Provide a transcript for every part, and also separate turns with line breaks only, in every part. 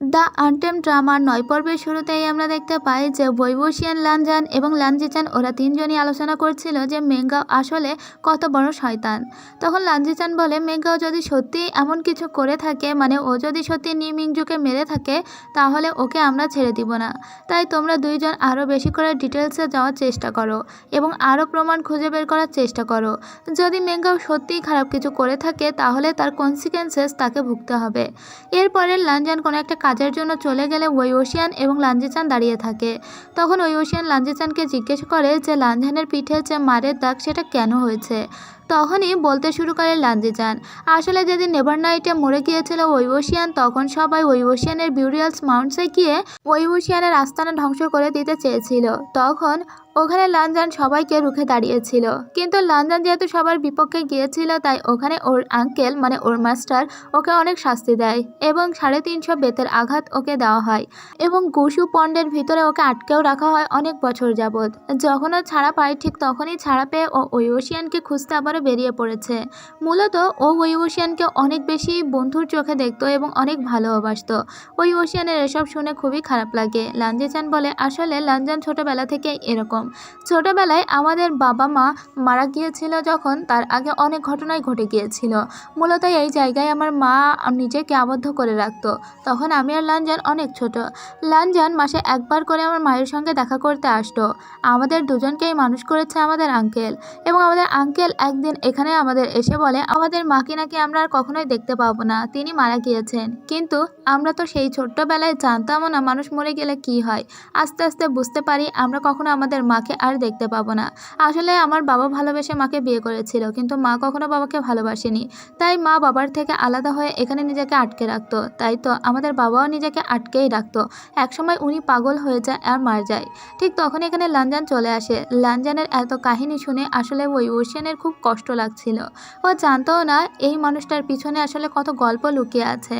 The আনটেম ড্রামার নয় পর্বের শুরুতেই আমরা দেখতে পাই যে বৈবশিয়ান লানজান এবং লানজিচান ওরা তিনজনই আলোচনা করছিল যে মেঙ্গাও আসলে কত বড় শয়তান। তখন লানজিচান বলে, মেঙ্গাও যদি সত্যি এমন কিছু করে থাকে মানে ও যদি সত্যি নিমিংজুকে মেরে থাকে, তাহলে ওকে আমরা ছেড়ে দিব না। তাই তোমরা দুইজন আরও বেশি করে ডিটেলসে যাওয়ার চেষ্টা করো এবং আরও প্রমাণ খুঁজে বের করার চেষ্টা করো। যদি মেঙ্গাও সত্যিই খারাপ কিছু করে থাকে, তাহলে তার কনসিকুয়েন্সেস তাকে ভুগতে হবে। এরপরে লানজান কোনো একটা কাজের জন্য চলে গেলে ওই ওশিয়ান এবং লাঞ্জিচান দাঁড়িয়ে থাকে। তখন ওই ওশিয়ান লাঞ্জিচানকে জিজ্ঞেস করে যে, লাঞ্জানের পিঠে যে মারের দাগ, সেটা কেন হয়েছে? তখনই বলতে শুরু করে লাঞ্জিচান আসলে যেদিন নেভার নাইটে মরে গিয়েছিল ওই ওশিয়ান তখন সবাই ওই ওশিয়ানের বিউরিয়ালস মাউন্টসে গিয়ে ওই ওশিয়ানের আস্তানা ধ্বংস করে দিতে চেয়েছিল। তখন ওখানে লানজান সবাইকে রুখে দাঁড়িয়েছিল। কিন্তু লানজান যেহেতু সবার বিপক্ষে গিয়েছিল, তাই ওখানে ওর আঙ্কেল মানে ওর মাস্টার, ওকে অনেক শাস্তি দেয় এবং সাড়ে তিনশো বেতের আঘাত ওকে দেওয়া হয় এবং গুসু পণ্ডের ভিতরে ওকে আটকেও রাখা হয় অনেক বছর যাবৎ। যখন ও ছাড়া পায়, ঠিক তখনই ছাড়া পেয়ে ও ওই ওশিয়ানকে খুঁজতে আবারও বেরিয়ে পড়েছে। মূলত ও ওই ওশিয়ানকে অনেক বেশি বন্ধুর চোখে দেখতো এবং অনেক ভালোবাসতো ওই ওশিয়ানের এসব শুনে খুবই খারাপ লাগে। লাঞ্জিচান বলে, আসলে লাঞ্জান ছোটবেলা থেকে এরকম। ছোটবেলায় আমাদের বাবা মা মারা গিয়েছিল যখন তার আগে অনেক ঘটনাই ঘটে গিয়েছিল। মূলত এই জায়গায় আমার মা নিজেকে আবদ্ধ করে রাখতো। তখন আমি আর লাঞ্জান অনেক ছোট। লানজান মাসে একবার করে আমার মায়ের সঙ্গে দেখা করতে আসতো। আমাদের দুজনকেই মানুষ করেছে আমাদের আঙ্কেল এবং আমাদের আঙ্কেল একদিন এখানে আমাদের এসে বলে, আমাদের মাকে নাকি আমরা আর কখনোই দেখতে পাবো না। তিনি মারা গিয়েছেন। কিন্তু আমরা তো সেই ছোট্টবেলায় জানতামও না মানুষ মরে গেলে কি হয়। আস্তে আস্তে বুঝতে পারি আমরা কখনো আমাদের মাকে আর দেখতে পাবো না। আসলে আমার বাবা ভালোবেসে মাকে বিয়ে করেছিল, কিন্তু মা কখনো বাবাকে ভালোবাসেনি। তাই মা বাবার থেকে আলাদা হয়ে এখানে নিজেকে আটকে রাখতো। তাই তো আমাদের বাবাও নিজেকে আটকেই রাখতো। একসময় উনি পাগল হয়ে যায় আর মার যায়। ঠিক তখন এখানে লানজান চলে আসে। লানজানের এত কাহিনী শুনে আসলে ওই ওশিয়ানের খুব কষ্ট লাগছিল। ও জানতও না এই মানুষটার পিছনে আসলে কত গল্প লুকিয়ে আছে।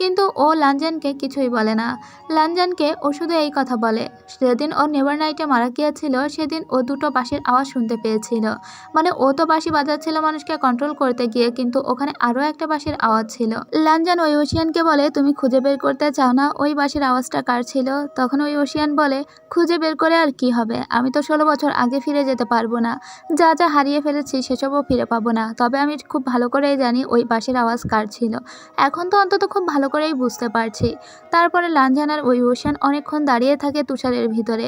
কিন্তু ও লানজানকে কিছুই বলে না। লানজানকে ও শুধু এই কথা বলে সেদিন ও নেভার নাইটে মারা গিয়েছিল, সেদিন ও দুটো বাঁশির আওয়াজ শুনতে পেয়েছিল। মানে ও তো বাঁশি বাজাচ্ছিল মানুষকে কন্ট্রোল করতে গিয়ে, কিন্তু ওখানে আরও একটা বাঁশির আওয়াজ ছিল। লানজান ওই ওশিয়ানকে বলে, তুমি খুঁজে বের করতে চাও না, ওই বাঁশির আওয়াজটা কার ছিল? তখন ওই ওশিয়ান বলে, খুঁজে বের করে আর কি হবে? আমি তো ষোলো বছর আগে ফিরে যেতে পারব না। যা যা হারিয়ে ফেলেছি সেসবও ফিরে পাবো না। তবে আমি খুব ভালো করেই জানি ওই বাঁশির আওয়াজ কার ছিল। এখন তো অন্তত খুব ভালো করেই বুঝতে পারছি। তারপরে লানজান আর ওই ওশিয়ান অনেকক্ষণ দাঁড়িয়ে থাকে তুষারের ভিতরে।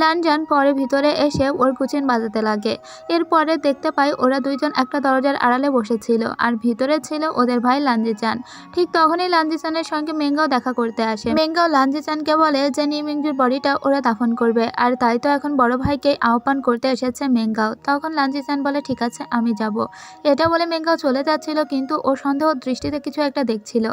লানজান পরে ভিতরে এসে ওর কুচিন বাজাতে লাগে। এরপরে দেখতে পাই ওরা দুইজন একটা দরজার আড়ালে বসেছিল আর ভিতরে ছিল ওদের ভাই লাঞ্জিচান। ঠিক তখনই লাঞ্জিচানের সঙ্গে মেঙ্গাও দেখা করতে আসে। মেঙ্গাও লাঞ্জিচানকে বলে যে নিমিংজুর বডিটা ওরা দাফন করবে। আর তাই তো এখন বড় ভাইকে আহ্বান করতে এসেছে মেঙ্গাও তখন লাঞ্জিচান বলে, ঠিক আছে, আমি যাব। এটা বলে মেঙ্গাও চলে যাচ্ছিল, কিন্তু ও সন্দেহ দৃষ্টিতে কিছু একটা দেখছিল।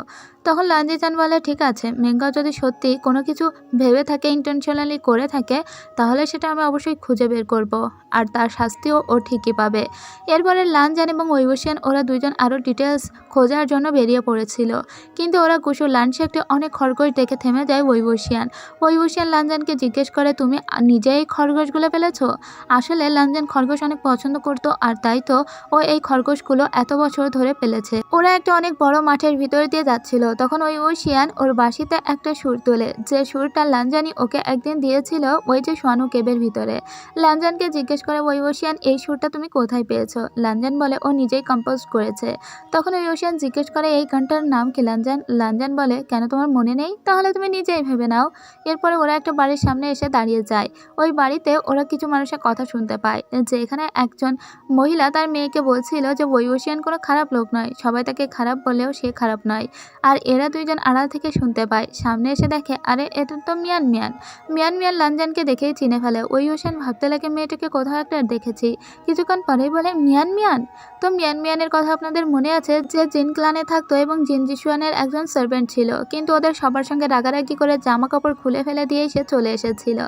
তখন লাঞ্জিচান বলে, ঠিক আছে মেঙ্গাও যদি সত্যি কোনো কিছু ভেবে থাকে ইন্টেনশনালি করে থাকে, তাহলে সেটা আমি অবশ্যই খুঁজে বের করব। আর তার শাস্তিও ও ঠিকই পাবে। এরপরে লানজান এবং ঐবসিয়ান, ওরা দুজন আরও ডিটেলস খোঁজার জন্য বেরিয়ে পড়েছিল। কিন্তু ওরা লাঞ্চে একটি অনেক খরগোশ দেখে থেমে যায় ঐবসিয়ান। ঐবসিয়ান লানজানকে জিজ্ঞেস করে, তুমি নিজেই খরগোশগুলো ফেলেছো? আসলে লানজান খরগোশ অনেক পছন্দ করতো, আর তাই তো ও এই খরগোশগুলো এত বছর ধরে ফেলেছে ওরা একটা অনেক বড় মাঠের ভিতর দিয়ে যাচ্ছিল। তখন ওই ওশিয়ান ওর বাসিতে একটা সুর তোলে। যে সুরটা লানজানি ওকে একদিন দিয়েছিল ওই যে সোয়ানু কেবের ভিতরে। লানজানকে জিজ্ঞেস করে, ওই ওশিয়ান এই সুরটা তুমি কোথায় পেয়েছ? লানজান বলে, ও নিজেই কম্পোজ করেছে। তখন ওই ওশিয়ান জিজ্ঞেস করে, এই গানটার নাম কি লাঞ্জান? লানজান বলে, কেন তোমার মনে নেই? তাহলে তুমি নিজেই ভেবে নাও। এরপরে ওরা একটা বাড়ির সামনে এসে দাঁড়িয়ে যায়। ওই বাড়িতে ওরা কিছু মানুষের কথা শুনতে পায়। যে এখানে একজন মহিলা তার মেয়েকে বলছিল যে ওই কোনো খারাপ লোক নয়, সবাই তাকে খারাপ বললেও সে খারাপ নয়। আর এরা দুইজন আড়াল থেকে শুনতে পায়। সামনে এসে দেখে, আরে, এটা তো মিয়ান মিয়ান। মিয়ান মিয়ান লানজানকে দেখেই চিনে ফেলে। ওই হোসেন ভাবতে লাগে, মেয়েটাকে কোথাও একটা দেখেছি। কিছুক্ষণ পরেই বলে, মিয়ান মিয়ান? তো মিয়ান মিয়ানের কথা আপনাদের মনে আছে যে জিন ক্লানে থাকতো এবং জিন জিসুয়ানের একজন সার্ভেন্ট ছিল। কিন্তু ওদের সবার সঙ্গে রাগারাগি করে জামা কাপড় খুলে ফেলে দিয়ে সে চলে এসেছিল।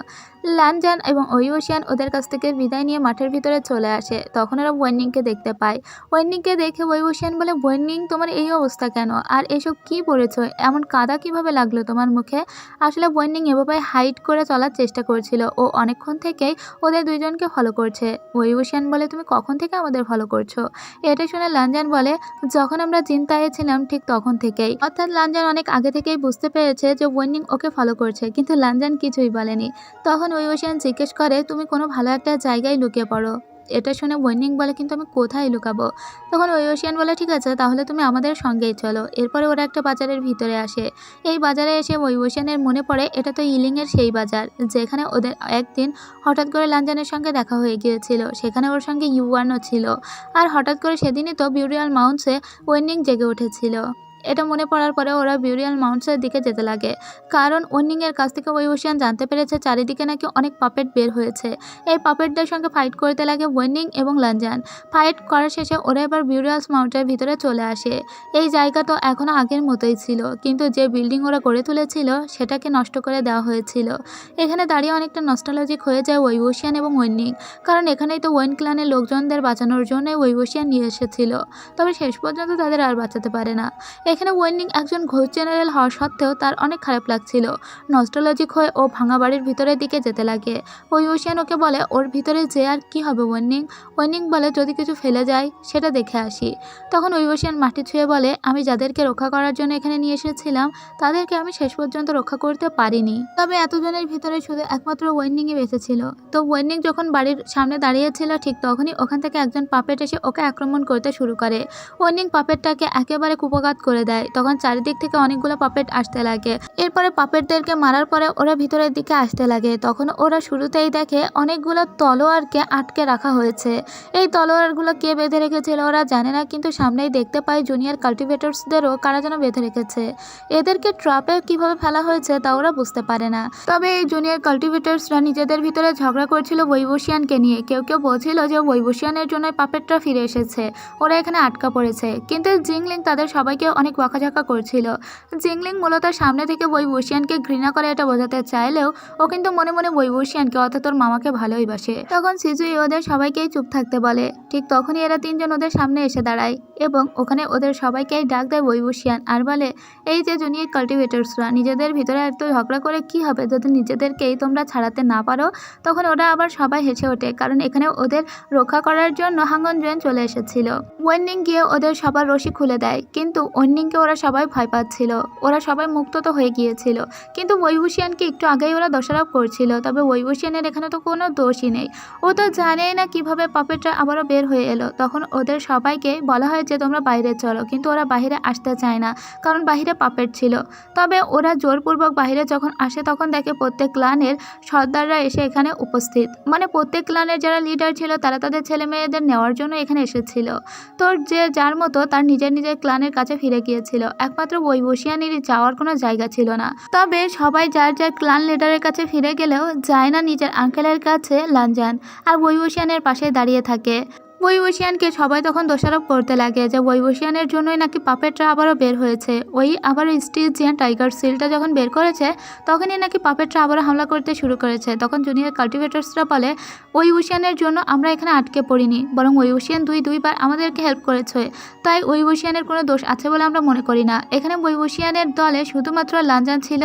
লানজান এবং ওইওশিয়ান ওদের কাছ থেকে বিদায় নিয়ে মাঠের ভিতরে চলে আসে। তখন ওরা ওয়েনিংকে ওয়েনিংকে দেখতে পায়? ওয়েনিংকে দেখে বৈবশিয়ান বলে ওয়েনিং তোমার এই অবস্থা কেন? আর এসব কি পড়েছ? এমন কাদা কীভাবে লাগল তোমার মুখে? আসলে ওয়েনিং এভাবে হাইট করে চলার চেষ্টা করছিল। ও অনেকক্ষণ থেকেই ওদের দুইজনকে ফলো করছে। বৈবশিয়ান বলে, তুমি কখন থেকে আমাদের ফলো করছ? এটা শুনে লাঞ্জান বলে, যখন আমরা চিন্তায় ছিলাম ঠিক তখন থেকেই। অর্থাৎ লাঞ্জান অনেক আগে থেকেই বুঝতে পেরেছে যে ওয়েনিং ওকে ফলো করছে, কিন্তু লাঞ্জান কিছুই বলেনি। তখন ওই জিজ্ঞেস করে, তুমি কোনো ভালো একটা জায়গায় লুকিয়ে পড়ো? এটা শুনে ওয়েনিং বলে, কিন্তু আমি কোথায় লুকাবো? তখন ওই ওশিয়ান বলে, ঠিক আছে, তাহলে তুমি আমাদের সঙ্গেই চলো। এরপরে ওরা একটা বাজারের ভিতরে আসে। এই বাজারে এসে ওই ওশিয়ানের মনে পড়ে, এটা তো ইলিংয়ের সেই বাজার, যেখানে ওদের একদিন হঠাৎ করে লাঞ্জানের সঙ্গে দেখা হয়ে গিয়েছিল। সেখানে ওর সঙ্গে ইউয়ানও ছিল। আর হঠাৎ করে সেদিনই তো বিউরিয়াল মাউন্টসে ওয়েনিং জেগে উঠেছিল। এটা মনে পড়ার পরে ওরা বিউরিয়াল মাউন্টসের দিকে যেতে লাগে। কারণ ওয়েনিংয়ের কাছ থেকে ওই ওশিয়ান জানতে পেরেছে চারিদিকে নাকি অনেক পাপেট বের হয়েছে। এই পাপেটদের সঙ্গে ফাইট করতে লাগে ওয়েনিং এবং লাঞ্জান। ফাইট করার শেষে ওরা এবার বিউরিয়ালস মাউন্টের ভিতরে চলে আসে। এই জায়গা তো এখনও আগের মতোই ছিল, কিন্তু যে বিল্ডিং ওরা গড়ে তুলেছিল সেটাকে নষ্ট করে দেওয়া হয়েছিল। এখানে দাঁড়িয়ে অনেকটা নস্টালজিক হয়ে যায় ওয়েবশিয়ান এবং ওয়েনিং কারণ এখানেই তো ওয়েন ক্লানের লোকজনদের বাঁচানোর জন্য ওয়েবশিয়ান নিয়ে এসেছিল। তবে শেষ পর্যন্ত তাদের আর বাঁচাতে পারে না। এখানে ওয়েনিং একজন ঘোষ জেনারেল হওয়া সত্ত্বেও তার অনেক খারাপ লাগছিল। নস্টালজিক হয়ে ও ভাঙা বাড়ির ভিতরের দিকে যেতে লাগে। ওই ওশিয়ান ওকে বলে, ওর ভিতরে যে আর কি হবে ওয়েনিং ওয়েনিং বলে যদি কিছু ফেলে যায়, সেটা দেখে আসি। তখন ওই ওশিয়ান মাটি ছুঁয়ে বলে, আমি যাদেরকে রক্ষা করার জন্য এখানে নিয়ে এসেছিলাম, তাদেরকে আমি শেষ পর্যন্ত রক্ষা করতে পারিনি। তবে এতজনের ভিতরে শুধু একমাত্র ওয়েনিংই বেঁচেছিল। তো ওয়েনিং যখন বাড়ির সামনে দাঁড়িয়েছিল, ঠিক তখনই ওখান থেকে একজন পাপেট এসে ওকে আক্রমণ করতে শুরু করে। ওয়েনিং পাপেটটাকে একেবারে কুপঘাত করে দেয়। তখন চারিদিক থেকে অনেকগুলো পাপেট আসতে লাগে। এরপরে পাপেটদেরকে মারার পরে ওরা ভিতরের দিকে আসতে লাগে। তখন ওরা শুরুতেই দেখে অনেকগুলো তলোয়ারকে আটকে রাখা হয়েছে। এই তলোয়ারগুলো কে বেঁধে রেখেছিল ওরা জানে না, কিন্তু সামনেই দেখতে পায় জুনিয়র কাল্টিভেটরসদেরও কারা যেন বেঁধে রেখেছে। এদেরকে ট্রাপে কীভাবে ফেলা হয়েছে তা ওরা বুঝতে পারে না। তবে এই জুনিয়র কাল্টিভেটরসরা নিজেদের ভিতরে ঝগড়া করছিল বৈবশিয়ানকে নিয়ে। কেউ কেউ বলছিল যে বৈবশিয়ানের জন্য পাপেটরা ফিরে এসেছে। ওরা এখানে আটকা পড়েছে। কিন্তু জিংলিং তাদের সবাইকে অনেক ওয়াকাঝাকা করছিল। জিংলিং মূলত সামনে থেকে বৈবশিয়ানকে ঘৃণা করে এটা বোঝাতে চাইলেও ও কিন্তু মনে মনে বৈবশিয়ানকে অর্থাৎ তোর মামাকে ভালোই বাসে। তখন সিজুই ওদের সবাইকেই চুপ থাকতে বলে। ঠিক তখনই এরা তিনজন ওদের সামনে এসে দাঁড়ায় এবং ওখানে ওদের সবাইকেই ডাক দেয় বৈবশিয়ান আর বলে, এই যে জুনিয়র কাল্টিভেটরসরা, নিজেদের ভিতরে এত ঝগড়া করে কি হবে? যদি নিজেদেরকেই তোমরা ছাড়াতে না পারো, তখন ওরা আবার সবাই হেসে ওঠে, কারণ এখানে ওদের রক্ষা করার জন্য হাঙ্গন জয়েন চলে এসেছিল। ওয়েন্ডিং গিয়ে ওদের সবার রশি খুলে দেয়, কিন্তু ওয়েন্নিংকে ওরা সবাই ভয় পাচ্ছিল। ওরা সবাই মুক্ত তো হয়ে গিয়েছিল। কিন্তু বৈভূষিয়ানকে একটু আগেই ওরা দোষারোপ করছিল। তবে বৈভূষিয়ানের এখানে তো কোনো দোষই নেই। ও তো জানেই না কীভাবে পাপেটরা আবারও বের হয়ে এলো। তখন ওদের সবাইকে বলা হয় যে, তোমরা বাইরে চলো। কিন্তু ওরা বাইরে আসতে চায় না, কারণ বাইরে পাপেট ছিল। তবে ওরা জোরপূর্বক বাইরে যখন আসে, তখন দেখে প্রত্যেক ক্লানের সর্দাররা এসে এখানে উপস্থিত। মানে প্রত্যেক ক্লানের যারা লিডার ছিল, তারা তাদের ছেলে মেয়েদের নেওয়ার জন্য এখানে এসেছিল। তো যে যার মতো তার নিজের নিজের ক্লানের কাছে ফিরে গিয়েছিল। একমাত্র বৈবশিয়ানেরই যাওয়ার কোনো জায়গা ছিল না। তবে সবাই যার যার ক্লান লিডারের কাছে ফিরে গেলেও যায় না নিজের আঙ্কেলের কাছে লাঞ্জান আর বৈবশিয়ানের পাশে দাঁড়িয়ে থাকে। বৈবশিয়ানকে সবাই তখন দোষারোপ করতে লাগে যে বৈবশিয়ানের জন্যই নাকি পাপেটরা আবারও বের হয়েছে। ওই আবারও স্টিজিয়ান টাইগার সিলটা যখন বের করেছে, তখনই নাকি পাপেটরা আবারও হামলা করতে শুরু করেছে। তখন জুনিয়র কাল্টিভেটার্সরা বলে ওই ওশিয়ানের জন্য আমরা এখানে আটকে পড়িনি, বরং ওই ওশিয়ান দুই দুইবার আমাদেরকে হেল্প করেছে। তাই ওই ওশিয়ানের কোনো দোষ আছে বলে আমরা মনে করি না। এখানে ওই ওশিয়ানের দলে শুধুমাত্র লাঞ্জান ছিল,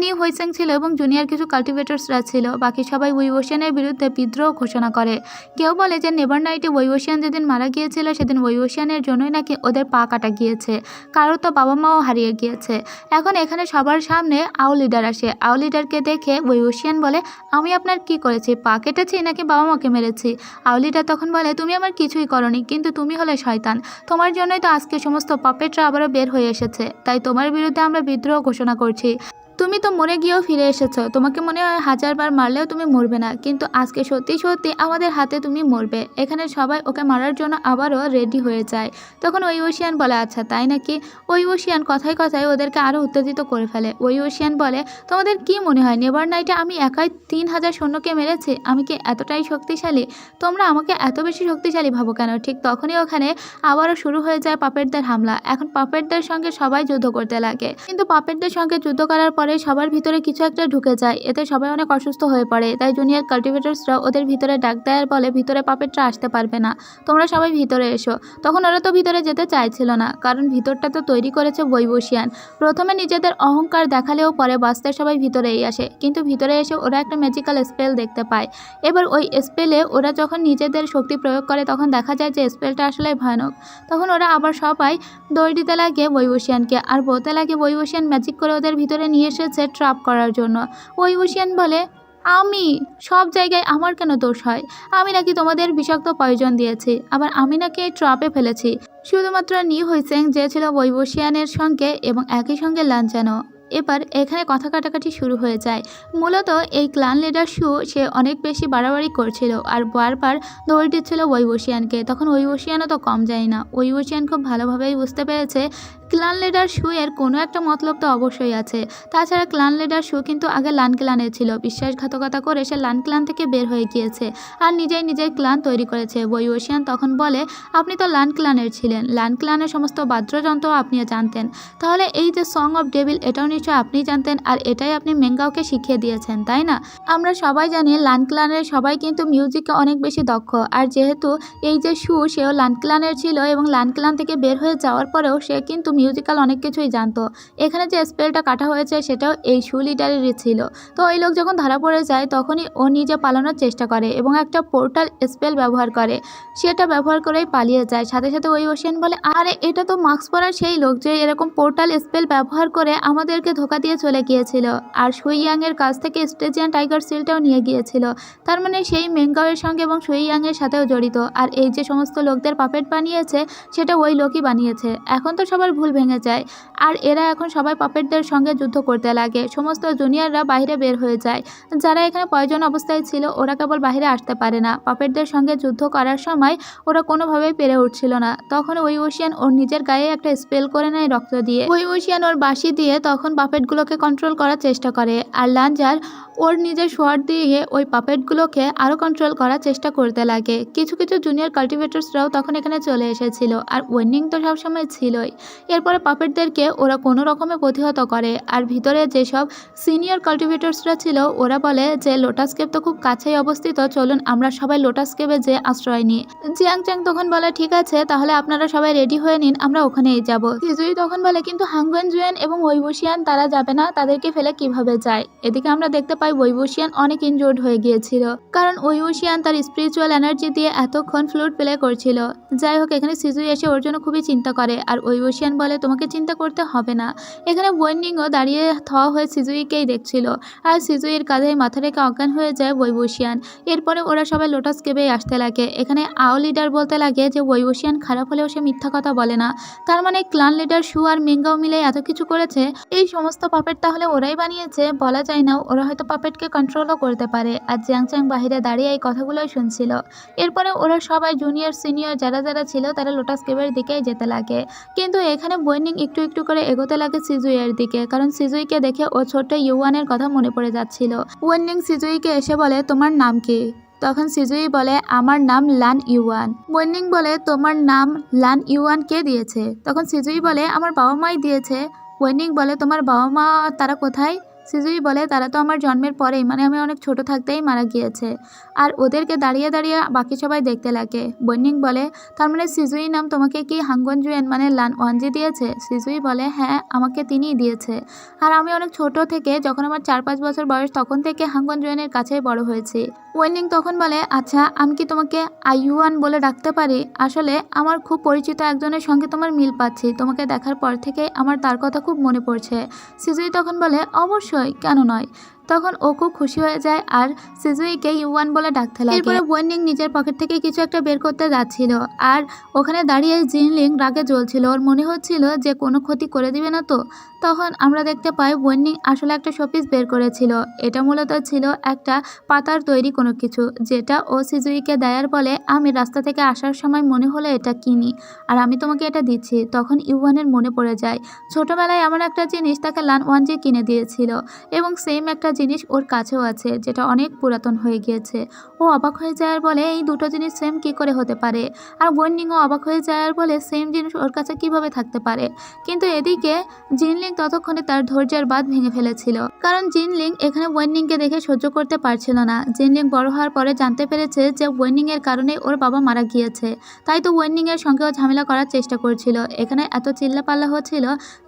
নিউ হুইসেং ছিল এবং জুনিয়র কিছু কাল্টিভেটার্সরা ছিল। বাকি সবাই ওই ওশিয়ানের বিরুদ্ধে বিদ্রোহ ঘোষণা করে। কেউ বলে যে নেভার নাইটে ওইওশিয়ান যেদিন মারা গিয়েছিল, সেদিন ওইওশিয়ানের জন্যই নাকি ওদের পা কাটা গিয়েছে। কারও তো বাবা মাও হারিয়ে গিয়েছে। এখন এখানে সবার সামনে আউ লিডার আসে। আউ লিডারকে দেখে ওইওশিয়ান বলে, আমি আপনার কি করেছি? পা কেটেছি নাকি বাবা মাকে মেরেছি? আউ লিডার তখন বলে, তুমি আমার কিছুই করনি, কিন্তু তুমি হলে শয়তান। তোমার জন্যই তো আজকে সমস্ত পাপেটরা আবারও বের হয়ে এসেছে। তাই তোমার বিরুদ্ধে আমরা বিদ্রোহ ঘোষণা করছি। তুমি তো মরে গিয়েও ফিরে এসেছ। তোমাকে মনে হয় হাজারবার মারলেও তুমি মরবে না। কিন্তু আজকে সত্যি সত্যি আমাদের হাতে তুমি মরবে। এখানে সবাই ওকে মারার জন্য আবারও রেডি হয়ে যায়। তখন ওই ওশিয়ান বলে আচ্ছা তাই নাকি? ওই ওশিয়ান কথায় কথায় ওদেরকে আরও উত্তেজিত করে ফেলে। ওই ওশিয়ান বলে, তোমাদের কি মনে হয়, নেভার নাইটে আমি একাই তিন হাজার সৈন্যকে মেরেছি? আমি কি এতটাই শক্তিশালী? তোমরা আমাকে এত বেশি শক্তিশালী ভাবো কেন? ঠিক তখনই ওখানে আবারও শুরু হয়ে যায় পাপেটদের হামলা। এখন পাপেটদের সঙ্গে সবাই যুদ্ধ করতে লাগে। কিন্তু পাপেটদের সঙ্গে যুদ্ধ করার পরে পরে সবার ভিতরে কিছু একটা ঢুকে যায়। এতে সবাই অনেক অসুস্থ হয়ে পড়ে। তাই জুনিয়র কাল্টিভেটার্সরা ওদের ভিতরে ডাক দেয় আর বলে ভিতরে পাপেটরা আসতে পারবে না। তোমরা সবাই ভিতরে এসো। তখন ওরা তো ভিতরে যেতে চাইছিল না, কারণ ভিতরটা তো তৈরি করেছে বৈবসিয়ান প্রথমে নিজেদের অহংকার দেখালেও পরে বাস্তে সবাই ভিতরেই আসে। কিন্তু ভিতরে এসে ওরা একটা ম্যাজিক্যাল স্পেল দেখতে পায়। এবার ওই স্পেলে ওরা যখন নিজেদের শক্তি প্রয়োগ করে, তখন দেখা যায় যে স্পেলটা আসলে ভয়ানক। তখন ওরা আবার সবাই দৌড় দিতে লাগে বৈবসিয়ানকে আর বলতে লাগে বৈবসিয়ান ম্যাজিক করে ওদের ভিতরে নিয়ে এসেছে ট্রাপ করার জন্য। বৈবসিয়ান বলে, আমি? সব জায়গায় আমার কেন দোষ হয়? আমি নাকি তোমাদের বিষাক্ত প্রয়োজন দিয়েছি, আবার আমি নাকি এই ট্রাপে ফেলেছি। শুধুমাত্র নি হইসেং যে ছিল বৈবসিয়ানের সঙ্গে এবং একই সঙ্গে লাঞ্চানো এবার এখানে কথা কাটাকাটি শুরু হয়ে যায়। মূলত এই ক্লান লিডার শু সে অনেক বেশি বাড়াবাড়ি করছিল আর বারবার দৌড় দিচ্ছিল ওইবসিয়ানকে তখন ওইবসিয়ানও তো কম যায় না। ওইবসিয়ান খুব ভালোভাবেই বুঝতে পেরেছে ক্লান লিডার শু এর কোনো একটা মতলব তো অবশ্যই আছে। তাছাড়া ক্লান লিডার শু কিন্তু আগে লান ক্লানে ছিল। বিশ্বাসঘাতকতা করে সে লান ক্লান থেকে বের হয়ে গিয়েছে আর নিজেই নিজের ক্লান তৈরি করেছে। বইওশিয়ান তখন বলে, আপনি তো লান ক্লানের ছিলেন। লান ক্লানের সমস্ত বাদ্যযন্ত্র আপনিও জানতেন। তাহলে এই যে সং অফ ডেভিল এটাও নিশ্চয় আপনি জানতেন আর এটাই আপনি মেঙ্গাওকে শিখিয়ে দিয়েছেন, তাই না? আমরা সবাই জানি লান ক্লানের সবাই কিন্তু মিউজিকে অনেক বেশি দক্ষ। আর যেহেতু এই যে শু, সেও লান ক্লানের ছিল এবং লান ক্লান থেকে বের হয়ে যাওয়ার পরেও সে কিন্তু মিউজিক্যাল অনেক কিছুই জানতো। এখানে যে স্পেলটা কাটা হয়েছে সেটাও এই শু লিডারেরই ছিল। তো ওই লোক যখন ধরা পড়ে যায়, তখনই ও নিজে পালানোর চেষ্টা করে এবং একটা পোর্টাল স্পেল ব্যবহার করে। সেটা ব্যবহার করেই পালিয়ে যায়। সাথে সাথে ওই ওশিয়ান বলে, আরে, এটা তো মাস্ক পরার সেই লোক যে এরকম পোর্টাল স্পেল ব্যবহার করে আমাদেরকে ধোকা দিয়ে চলে গিয়েছিল। আর সুইয়াংয়ের কাছ থেকে স্টেজিয়ান টাইগার সিলটাও নিয়ে গিয়েছিল। তার মানে সেই মেঙ্গাওয়ের সঙ্গে এবং সুইয়াংয়ের সাথেও জড়িত। আর এই যে সমস্ত লোকদের পাপেট বানিয়েছে, সেটা ওই লোকই বানিয়েছে। এখন তো সবার ভুল ভেঙে যায়। আর এরা এখন সবাই পাপেটদের সঙ্গে যুদ্ধ করতে লাগে। সমস্ত জুনিয়ররা বাইরে বের হয়ে যায়। যারা এখানে প্রয়োজন অবস্থায় ছিল, ওরা কেবল বাইরে আসতে পারে না। পাপেটদের সঙ্গে যুদ্ধ করার সময় ওরা কোনোভাবেই পেরে উঠছিল না। তখন ওই ওশিয়ান ওর নিজের গায়ে একটা স্পেল করে নেয় রক্ত দিয়ে। ওই ওশিয়ান ওর বাঁশি দিয়ে তখন পাপেটগুলোকে কন্ট্রোল করার চেষ্টা করে। আর লাঞ্জার ওর নিজের শোয়ার দিয়ে ওই পাপেটগুলোকে আরও কন্ট্রোল করার চেষ্টা করতে লাগে। কিছু কিছু জুনিয়র কাল্টিভেটার্সরাও তখন এখানে চলে এসেছিল। আর ওয়েনিং তো সবসময় ছিলই। এরপরে পাপেটদেরকে ওরা কোনো রকমে প্রতিহত করে। আর ভিতরে যেসব সিনিয়র কাল্টিভেটার্সরা ছিল, ওরা বলে যে, লোটাস কেভ তো খুব কাছেই অবস্থিত, চলুন আমরা সবাই লোটাস যে আশ্রয় নিই। জিয়াং চ্যাং তখন বলে, ঠিক আছে, তাহলে আপনারা সবাই রেডি হয়ে নিন, আমরা ওখানেই যাব। সিজুই তখন বলে, কিন্তু হাংগুয়েন জুয়েন এবং ওইবুশিয়ান তারা যাবে না, তাদেরকে ফেলে কীভাবে যায়? এদিকে আমরা দেখতে পাই ওইবুশিয়ান অনেক ইনজোর্ড হয়ে গিয়েছিল, কারণ ওইবুশিয়ান তার স্পিরিচুয়াল এনার্জি দিয়ে এতক্ষণ ফ্লুট প্লে করছিল। যাই হোক, এখানে সিজুই এসে ওর জন্য খুবই চিন্তা করে, আর ওইবুশিয়ান বলে তোমাকে চিন্তা করতে হবে না। এখানে ওয়েন্ডিংও দাঁড়িয়ে থওয়া হয়ে সিজুইকেই দেখছিল। আর সিজুইয়ের কাঁধে মাথা রেখে অজ্ঞান হয়ে যায় বৈবসিয়ান এরপরে ওরা সবাই লোটাস কেবেই আসতে লাগে। এখানে আও লিডার বলতে লাগে যে বৈবসিয়ান খারাপ হলেও সে মিথ্যা কথা বলে না। তার মানে ক্লান লিডার শু আর মেঙ্গাও মিলে এত কিছু করেছে। এই সমস্ত পাপেট তাহলে ওরাই বানিয়েছে? বলা যায় না। ওরা হয়তো পাপেটকে কন্ট্রোলও করতে পারে। আর চ্যাং বাহিরে দাঁড়িয়ে এই কথাগুলোই শুনছিল। এরপরে ওরা সবাই জুনিয়র সিনিয়র যারা যারা ছিল তারা লোটাস কেবের দিকেই যেতে লাগে। কিন্তু এখানে বৈনিং একটু একটু করে এগোতে লাগে সিজুইয়ের দিকে, কারণ সিজুইকে দেখে ও ছোট্ট ইউয়ানের কথা মনে পড়ে যাচ্ছিল। ওয়েনিং সিজুইকে এসে বলে, তোমার নাম কি? তখন সিজুই বলে, আমার নাম লান ইউয়ান। ওয়েনিং বলে, তোমার নাম লান ইউয়ান কে দিয়েছে? তখন সিজুই বলে, আমার বাবা মাই দিয়েছে। ওয়েনিং বলে, তোমার বাবা মা তারা কোথায়? সিজুই বলে, তারা তো আমার জন্মের পরেই মানে আমি অনেক ছোট থাকতেই মারা গিয়েছে। আর ওদেরকে দাঁড়িয়ে দাঁড়িয়ে বাকি সবাই দেখতে লাগে। বৈনিং বলে, তার মানে সিজুই নাম তোমাকে কি হাঙ্গন জুয়েন মানে লান ওয়ানজি দিয়েছে? সিজুই বলে হ্যাঁ আমাকে তিনিই দিয়েছে। আর আমি অনেক ছোট থেকে, যখন আমার চার পাঁচ বছর বয়স, তখন থেকে হাঙ্গন জুয়েনের কাছেই বড় হয়েছি। ওয়েনিং তখন বলে আচ্ছা আমি কি তোমাকে আইউয়ান বলে ডাকতে পারি? আসলে আমার খুব পরিচিত একজনের সঙ্গে তোমার মিল পাচ্ছি। তোমাকে দেখার পর থেকে আমার তার কথা খুব মনে পড়ছে। সিজুই তখন বলে, অবশ্যই। কেন নয়? তখন ও খুব খুশি হয়ে যায় আর সিজুইকে ইউয়ান বলে ডাকতে লাগে। এরপরে ওয়েনিং নিজের পকেট থেকে কিছু একটা বের করতে যাচ্ছিল আর ওখানে দাঁড়িয়ে জিনলিং রাগে জ্বলছিল। ওর মনে হচ্ছিল যে কোনো ক্ষতি করে দিবে না তো। তখন আমরা দেখতে পাই ওয়েনিং আসলে একটা শোপিস বের করেছিল। এটা মূলত ছিল একটা পাতার তৈরি কোনো কিছু, যেটা ও সিজুইকে দেয়ার বলে, আমি রাস্তা থেকে আসার সময় মনে হলো এটা কিনি, আর আমি তোমাকে এটা দিচ্ছি। তখন ইউয়ানের মনে পড়ে যায়, ছোটবেলায় এমন একটা জিনিস তাকে লান ওয়ানজি কিনে দিয়েছিল, এবং সেম একটা জিনিস ওর কাছেও আছে, যেটা অনেক পুরাতন হয়ে গিয়েছে। ও অবাক হয়ে যাওয়ার বলে, এই দুটো জিনিস সেম কি করে হতে পারে? আর বন্ডিংও অবাক হয়ে যাওয়ার বলে, সেম জিনিস ওর কাছে কীভাবে থাকতে পারে? কিন্তু এদিকে জিনলিং জিনলিং ততক্ষণে তার ধৈর্যের বাঁধ ভেঙে ফেলেছিল। কারণ জিনলিং এখানে ওয়েননিংকে দেখে সহ্য করতে পারছিল না। জিনলিং বড় হওয়ার পরে জানতে পেরেছে যে ওয়েনিং এর কারণে ওর বাবা মারা গিয়েছে। তাই তো ওয়েনিং এর সঙ্গেও ঝামেলা করার চেষ্টা করছিল। এখানে এত চিল্লাপাল্লা হচ্ছিল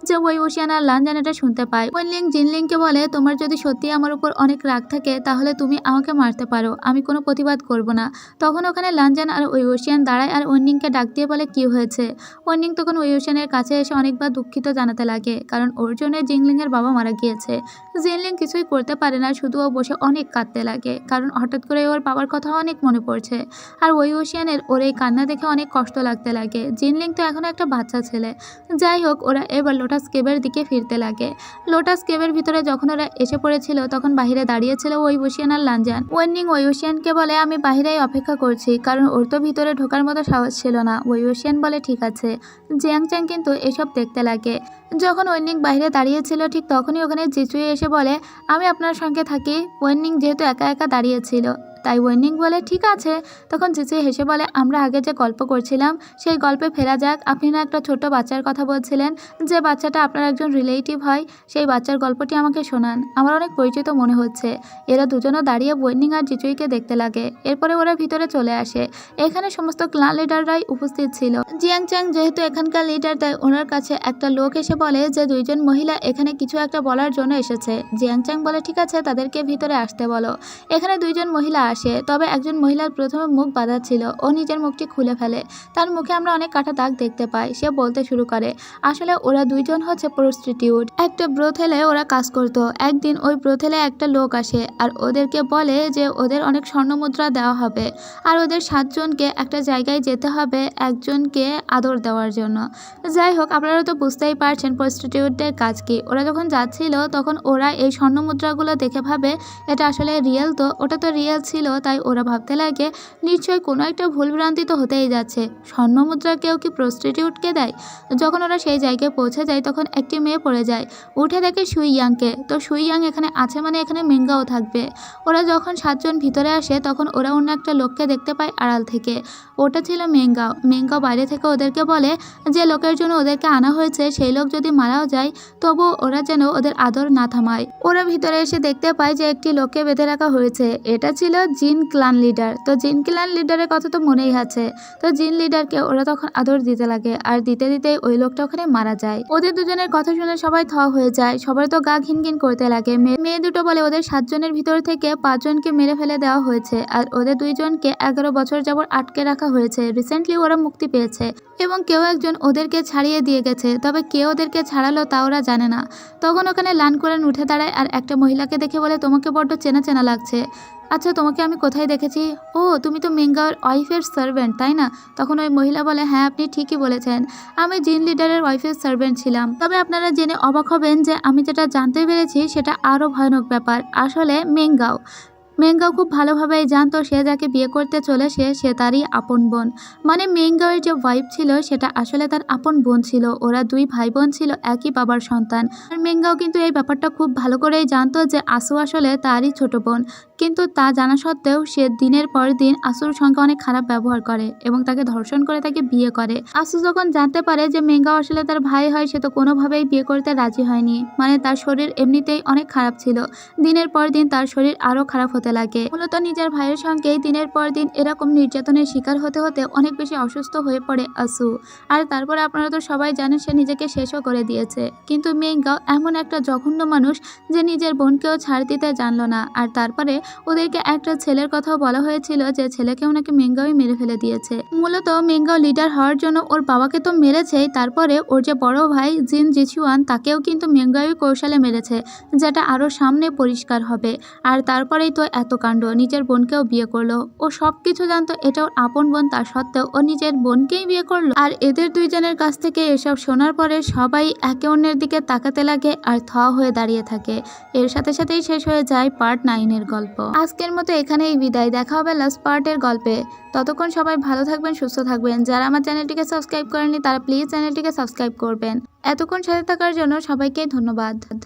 যে ওই ওশিয়ান আর লানজান এটা শুনতে পায়। ওয়েনলিং জিনলিংকে বলে, তোমার যদি সত্যি আমার উপর অনেক রাগ থাকে, তাহলে তুমি আমাকে মারতে পারো। আমি কোনো প্রতিবাদ করব না। তখন ওখানে লানজান আর ওই ওশিয়ান দাঁড়ায় আর ওয়েনিংকে ডাক দিয়ে বলে, কি হয়েছে? ওয়েনিং তখন ওই ওশিয়ানের কাছে এসে অনেকবার দুঃখিত জানাতে লাগে। কারণ ওর জন্য জিংলিংয়ের বাবা মারা গিয়েছে। জিনলিং কিছুই করতে পারে না, শুধু ও বসে অনেক কাঁদতে লাগে, কারণ হঠাৎ করে ওর বাবার কথা অনেক মনে পড়ছে। আর ওই ওশিয়ানের, ওর এই কান্না দেখে অনেক কষ্ট লাগতে লাগে। জিনলিং তো এখন একটা বাচ্চা ছেলে। যাই হোক, ওরা এবার লোটাস কেবের দিকে ফিরতে লাগে। লোটাস কেবের ভিতরে যখন ওরা এসে পড়েছিল, তখন বাইরে দাঁড়িয়েছিল ওই ওশিয়ান আর লানজান ওয়েনিং ওই ওশিয়ানকে বলে, আমি বাইরেই অপেক্ষা করছি, কারণ ওর তো ভিতরে ঢোকার মতো সাহস ছিল না। ওই ওশিয়ান বলে, ঠিক আছে। জিয়াং চ্যাং কিন্তু এসব দেখতে লাগে। যখন ওয়েনিং বাইরে দাঁড়িয়েছিল ঠিক তখনই ওখানে জিচুয়ে এসে বলে, আমি আপনার সঙ্গে থাকি। ওয়েনিং যেহেতু একা একা দাঁড়িয়েছিল। তাই ওয়েনিং বলে, ঠিক আছে। তখন জিচুই হেসে বলে, আমরা আগে যে গল্প করছিলাম, সেই গল্পে ফেরা যাক। আপনি না একটা ছোট বাচ্চার কথা বলছিলেন, যে বাচ্চাটা আপনার একজন রিলেটিভ হয়, সেই বাচ্চার গল্পটি আমাকে শোনান। আমার অনেক পরিচিত মনে হচ্ছে। এরা দুজনও দাঁড়িয়ে ওয়েনিং আর জিচুইকে দেখতে লাগে। এরপরে ওরা ভিতরে চলে আসে। এখানে সমস্ত ক্লান লিডাররাই উপস্থিত ছিল। জিয়াং চ্যাং যেহেতু এখানকার লিডার, তাই ওনার কাছে একটা লোক এসে বলে যে, দুইজন মহিলা এখানে কিছু একটা বলার জন্য এসেছে। জিয়াং চ্যাং বলে, ঠিক আছে, তাদেরকে ভিতরে আসতে বলো। এখানে দুইজন মহিলা আসে, তবে একজন মহিলার প্রথমে মুখ বাঁধা ছিল ও নিজের মুখটি খুলে ফেলে। তার মুখে আমরা অনেক কাটা দাগ দেখতে পাই, সে বলতে শুরু করে, আসলে ওরা দুইজন হচ্ছে প্রস্টিটিউট। একটা ব্রোথেলে ওরা কাজ করত। একদিন ওই ব্রোথেলে একটা লোক আসে আর ওদেরকে বলে যে ওদের অনেক স্বর্ণমুদ্রা দেওয়া হবে আর ওদের সাতজনকে একটা জায়গায় যেতে হবে একজনকে আদর দেওয়ার জন্য। যাই হোক, আপনারা তো বুঝতেই পারছেন প্রস্টিটিউটদের কাজ কি। ওরা যখন যাচ্ছিল তখন ওরা এই স্বর্ণমুদ্রাগুলো দেখে ভাবে, এটা আসলে রিয়েল তো? ওটা তো রিয়েল ছিল তাই ওরা ভাবতে লাগে নিশ্চয়ই কোনো একটা ভুলভ্রান্তি তো হতেই যাচ্ছে। স্বর্ণমুদ্রা কেউ কি প্রস্টিটিউটকে দেয়? যখন ওরা সেই জায়গায় পৌঁছে যায়, তখন একটি মেয়ে পড়ে যায়। উঠে দেখে সুই ইয়াংকে তো সুই ইয়াং এখানে আছে মানে এখানে মেঙ্গাও থাকবে। ওরা যখন সাতজন ভিতরে আসে, তখন ওরা অন্য একটা লোককে দেখতে পায় আড়াল থেকে। ওটা ছিল মেঙ্গাও। মেঙ্গাও বাইরে থেকে ওদেরকে বলে যে লোকের জন্য ওদেরকে আনা হয়েছে, সেই লোক যদি মারাও যায় তবু ওরা যেন ওদের আদর না থামায়। ওরা ভিতরে এসে দেখতে পায় যে একটি লোককে বেঁধে রাখা হয়েছে। এটা ছিল জিন ক্লান লিডার। তো জিন ক্লান লিডারের কথা তো মনেই আছে। তো জিন লিডারকে ওরা তখন আদর দিতে লাগে আর দিতে দিতেই ওই লোকটা ওখানে মারা যায়। ওদের দুজনের কথা শুনে সবাই থ হয়ে যায়। সবাই তো গা ঘিন ঘিন করতে লাগে। মেয়ে দুটো বলে ওদের সাতজনের ভিতর থেকে পাঁচজনকে মেরে ফেলে দেওয়া হয়েছে আর ওদের দুইজনকে এগারো বছর যাবত আটকে রাখা হয়েছে। রিসেন্টলি ওরা মুক্তি পেয়েছে এবং কেউ একজন ওদেরকে ছাড়িয়ে দিয়ে গেছে। তবে কে ওদেরকে ছাড়ালো তা ওরা জানে না। তখন ওখানে লান করেন উঠে দাঁড়ায় আর একটা মহিলাকে দেখে বলে, তোমাকে বড্ড চেনা চেনা লাগছে। আচ্ছা তোমাকে আমি কোথায় দেখেছি? ও, তুমি তো মেঙ্গার ওয়াইফের সার্ভেন্ট তাই না? তখন ওই মহিলা বলে হ্যাঁ আপনি ঠিকই বলেছেন। আমি জিন লিডারের ওয়াইফের সার্ভেন্ট ছিলাম। তবে আপনারা জেনে অবাক হবেন যে আমি যেটা জানতে পেরেছি, সেটা আরও ভয়ানক ব্যাপার। আসলে মেঙ্গাও। মেঙ্গাও খুব ভালোভাবেই জানতো সে যাকে বিয়ে করতে চলেছে, সে তারই আপন বোন। মানে মেঙ্গাওয়ের যে ওয়াইফ ছিল, সেটা আসলে তার আপন বোন ছিল। ওরা দুই ভাই বোন ছিল, একই বাবার সন্তান। আর মেঙ্গাও কিন্তু এই ব্যাপারটা খুব ভালো করেই জানতো যে আসু আসলে তারই ছোট বোন। কিন্তু তা জানা সত্ত্বেও সে দিনের পর দিন আসুর সঙ্গে অনেক খারাপ ব্যবহার করে এবং তাকে ধর্ষণ করে তাকে বিয়ে করে। আসু যখন জানতে পারে যে মেঙ্গাও আসলে তার ভাই হয়, সে তো কোনোভাবেই বিয়ে করতে রাজি হয়নি। মানে তার শরীর এমনিতেই অনেক খারাপ ছিল। দিনের পর দিন তার শরীর আরও খারাপ হতে লাগে। মূলত নিজের ভাইয়ের সঙ্গেই দিনের পর দিন এরকম নির্যাতনের শিকার হতে হতে অনেক বেশি অসুস্থ হয়ে পড়ে আসু আর তারপরে আপনারা তো সবাই জানেন সে নিজেকে শেষও করে দিয়েছে। কিন্তু মেঙ্গাও এমন একটা জঘন্য মানুষ যে নিজের বোনকেও ছাড় দিতে জানলো না। আর তারপরে ওদেরকে একটা ছেলের কথাও বলা হয়েছিল যে ছেলেকেও নাকি মেঙ্গাওই মেরে ফেলে দিয়েছে। মূলত মেঙ্গাও লিডার হওয়ার জন্য ওর বাবাকে তো মেরেছেই, তারপরে ওর যে বড় ভাই জিন জিচুয়ান তাকেও কিন্তু মেঙ্গাওই কৌশলে মেরেছে, যেটা আরও সামনে পরিষ্কার হবে। আর তারপরেই তো এত কাণ্ড নিজের বোনকেও বিয়ে করল। ও সব কিছু জানতো এটা ওর আপন বোন তার সত্ত্বেও ও নিজের বোনকেই বিয়ে করল। আর এদের দুইজনের কাছ থেকে এসব শোনার পরে সবাই একে অন্যের দিকে তাকাতে লাগে আর থ হয়ে দাঁড়িয়ে থাকে। এর সাথে সাথেই শেষ হয়ে যায় পার্ট নাইনের গল্প। আজকের মতো এখানেই বিদায়। দেখা হবে লাস্ট পার্টের গল্পে। ততক্ষণ সবাই ভালো থাকবেন, সুস্থ থাকবেন। যারা আমার চ্যানেলটিকে সাবস্ক্রাইব করেননি, তারা প্লিজ চ্যানেলটিকে সাবস্ক্রাইব করবেন। এতক্ষণ সাথে থাকার জন্য সবাইকে ধন্যবাদ।